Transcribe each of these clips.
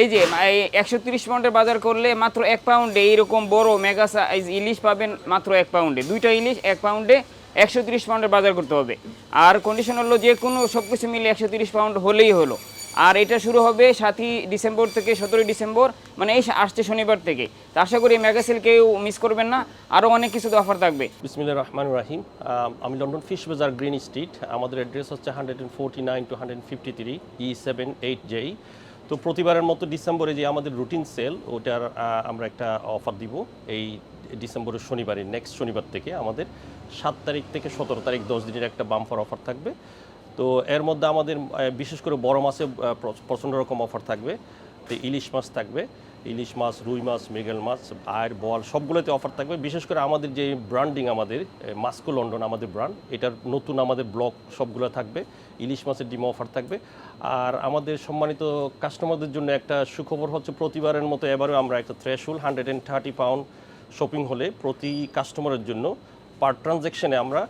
এই যে একশো তিরিশ পাউন্ডের বাজার করলে মাত্র এক পাউন্ডে এইরকম বড় মেগা সাইজ ইলিশ পাবেন মাত্র এক পাউন্ডে। দুইটা ইলিশ এক পাউন্ডে একশো তিরিশ পাউন্ডের বাজার করতে হবে। আর কন্ডিশন হলো যে কোনো সব কিছু মিলে একশো তিরিশ পাউন্ড হলেই হলো। আর এটা শুরু হবে সাতই ডিসেম্বর থেকে সতেরোই ডিসেম্বর মানে এই আসছে শনিবার থেকে। তো আশা করি মেগাসেল কেউ মিস করবেন না। আরও অনেক কিছু অফার থাকবে। বিসমিল্লা রহমান রাহিম। আমি লন্ডন ফিশ বাজার গ্রিন স্ট্রিট। আমাদের অ্যাড্রেস হচ্ছে hundred nine two hundred fifty three E seven eight J E তো প্রতিবারের মতো ডিসেম্বরে যে আমাদের রুটিন সেল, ওটার আমরা একটা অফার দিব। এই ডিসেম্বরের শনিবারে নেক্সট শনিবার থেকে আমাদের সাত তারিখ থেকে সতেরো তারিখ, দশ দিনের একটা বাম্পার অফার থাকবে। তো এর মধ্যে আমাদের বিশেষ করে বড় মাসে প্রচণ্ড রকম অফার থাকবে। তো ইলিশ মাছ থাকবে। ইলিশ মাছ, রুই মাছ, মৃগেল মাছ, আয়ের বল সবগুলোতে অফার থাকবে। বিশেষ করে আমাদের যে ব্র্যান্ডিং আমাদের মাস্কো লন্ডন আমাদের ব্র্যান্ড এটার নতুন আমাদের ব্লক সবগুলো থাকবে। ইলিশ মাছের ডিম অফার থাকবে। আর আমাদের সম্মানিত কাস্টমারদের জন্য একটা সুখবর হচ্ছে, প্রতিবারের মতো এবারেও আমরা একটা threshold hundred and thirty pound shopping হলে প্রতি কাস্টমারের জন্য পার ট্রানজ্যাকশনে আমরা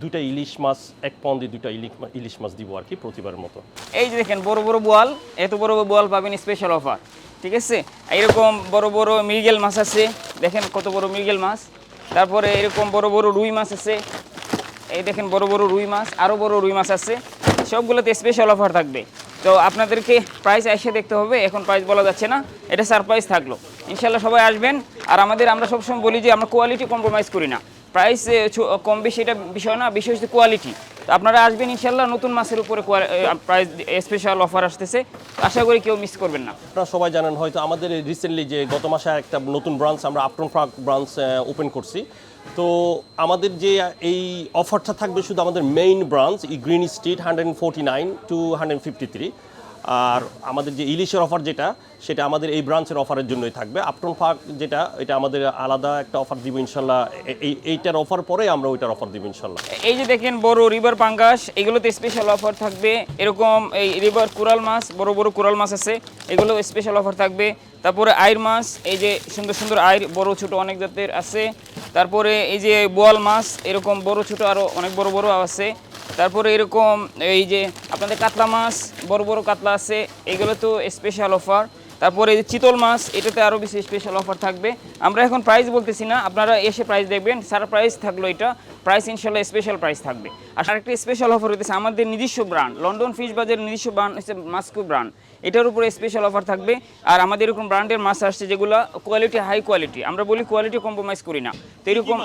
দুইটা ইলিশ মাছ, এক পাউন্ডে দুটা ইলিশ ইলিশ মাছ দিব আর কি প্রতিবারের মতো। এই যে দেখেন, বড় বড় বোয়াল, এত বড় বড় বোয়াল পাবেন স্পেশাল অফার ঠিক আছে? এরকম বড় বড় মৃগেল মাছ আছে, দেখেন কত বড় মৃগেল মাছ। তারপরে এরকম বড় বড় রুই মাছ আছে, এই দেখেন বড় বড় রুই মাছ আরও বড় রুই মাছ আছে, সবগুলোতে স্পেশাল অফার থাকবে। তো আপনাদেরকে প্রাইস এসে দেখতে হবে, এখন প্রাইস বলা যাচ্ছে না, এটা সারপ্রাইজ থাকল। ইনশাল্লাহ সবাই আসবেন, আর আমাদের আমরা সবসময় বলি যে আমরা কোয়ালিটি কম্প্রোমাইজ করি না। প্রাইস কম বেশি এটা বিষয় না, বিষয় হচ্ছে কোয়ালিটি আপনারা আসবেন ইনশাল্লাহ নতুন মাছের উপরে প্রাইস স্পেশাল অফার আসতেছে। আশা করি কেউ মিস করবেন না। আপনারা সবাই জানেন, হয়তো আমাদের রিসেন্টলি যে গত মাসে একটা নতুন ব্রাঞ্চ আমরা আপটন ফ্রাক ব্রাঞ্চ ওপেন করছি। তো আমাদের যে এই অফারটা থাকবে শুধু আমাদের main branch green street hundred forty nine two hundred fifty three আর আমাদের যে ইলিশের অফার যেটা, সেটা আমাদের এই ব্রাঞ্চের অফারের জন্যই থাকবে। আপটন ফার্ক যেটা, এটা আমাদের আলাদা একটা অফার দিব ইনশাল্লাহ। এই, এইটার অফার পরে আমরা ওইটার অফার দিব ইনশাল্লাহ। এই যে দেখেন, বড় রিভার পাঙ্গাস, এগুলোতে স্পেশাল অফার থাকবে। এরকম এই রিভার কুরাল মাছ, বড় বড় কুরাল মাছ আছে, এগুলো স্পেশাল অফার থাকবে। তারপরে আইর মাছ, এই যে সুন্দর সুন্দর আইর, বড়, ছোট অনেক জাতের আছে। তারপরে এই যে বোয়াল মাছ, এরকম বড়, ছোট আরও অনেক বড় বড় আছে। তারপরে এরকম এই যে আপনাদের কাতলা মাছ, বড় বড় কাতলা আছে, এগুলো তো স্পেশাল অফার তারপরে এই যে চিতল মাছ এটাতে আরও বেশি স্পেশাল অফার থাকবে। আমরা এখন প্রাইস বলতেছি না আপনারা এসে প্রাইস দেখবেন সারপ্রাইজ থাকল এটা প্রাইস ইনশাল্লাহ স্পেশাল প্রাইস থাকবে। আর আরেকটা স্পেশাল অফার হতেছে আমাদের নিজস্ব ব্র্যান্ড লন্ডন ফিশ বাজারের নিজস্ব ব্র্যান্ড হচ্ছে মাস্কো ব্র্যান্ড এটার উপরে স্পেশাল অফার থাকবে আর আমাদের এরকম ব্র্যান্ডের মাছ আসছে যেগুলো কোয়ালিটি হাই কোয়ালিটি আমরা বলি কোয়ালিটি কম্প্রোমাইজ করি না। তো এরকম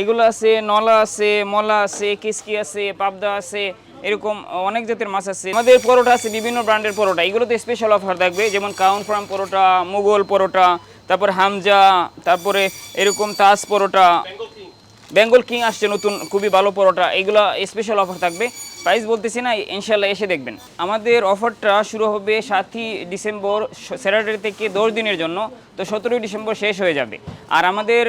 এগুলো আছে নলা আছে মলা আছে কিসকি আছে পাবদা আছে এরকম অনেক জাতের মাছ আছে। আমাদের পরোটা আছে, বিভিন্ন ব্র্যান্ডের পরোটা। এগুলোতে স্পেশাল অফার থাকবে। যেমন কাউন ফার্ম পরোটা, মুঘল পরোটা, তারপর হামজা, তারপরে এরকম তাজ পরোটা। বেঙ্গল কিং আসছে নতুন, খুবই ভালো পরোটা। এগুলো স্পেশাল অফার থাকবে। প্রাইস বলতেছি না ইনশাল্লাহ এসে দেখবেন। আমাদের অফারটা শুরু হবে সাতই ডিসেম্বর স্যাটারডে থেকে দশ দিনের জন্য। তো সতেরোই ডিসেম্বর শেষ হয়ে যাবে। আর আমাদের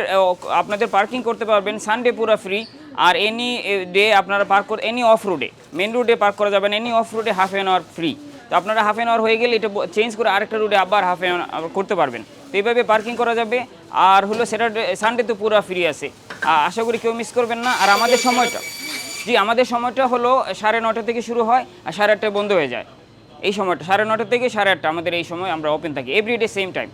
আপনাদের পার্কিং করতে পারবেন সানডে পুরো ফ্রি আর এনি ডে আপনারা পার্ক করে এনি অফ রোডে মেন রোডে পার্ক করা যাবেন এনি অফ রোডে হাফ অ্যান আওয়ার ফ্রি তো আপনারা হাফ অ্যান আওয়ার হয়ে গেলে এটা চেঞ্জ করে আরেকটা রুটে আবার হাফ অ্যান আওয়ার করতে পারবেন। তো এইভাবে পার্কিং করা যাবে। আর হলো স্যাটারডে সানডে তো পুরো ফ্রি আছে। আশা করি কেউ মিস করবেন না। আর আমাদের সময়টা, জি, আমাদের সময়টা হলো সাড়ে নটা থেকে শুরু হয়, আর সাড়ে আটটায় বন্ধ হয়ে যায়। এই সময়টা, সাড়ে নটা থেকে সাড়ে আটটা, আমাদের এই সময় আমরা ওপেন থাকি। Everyday same time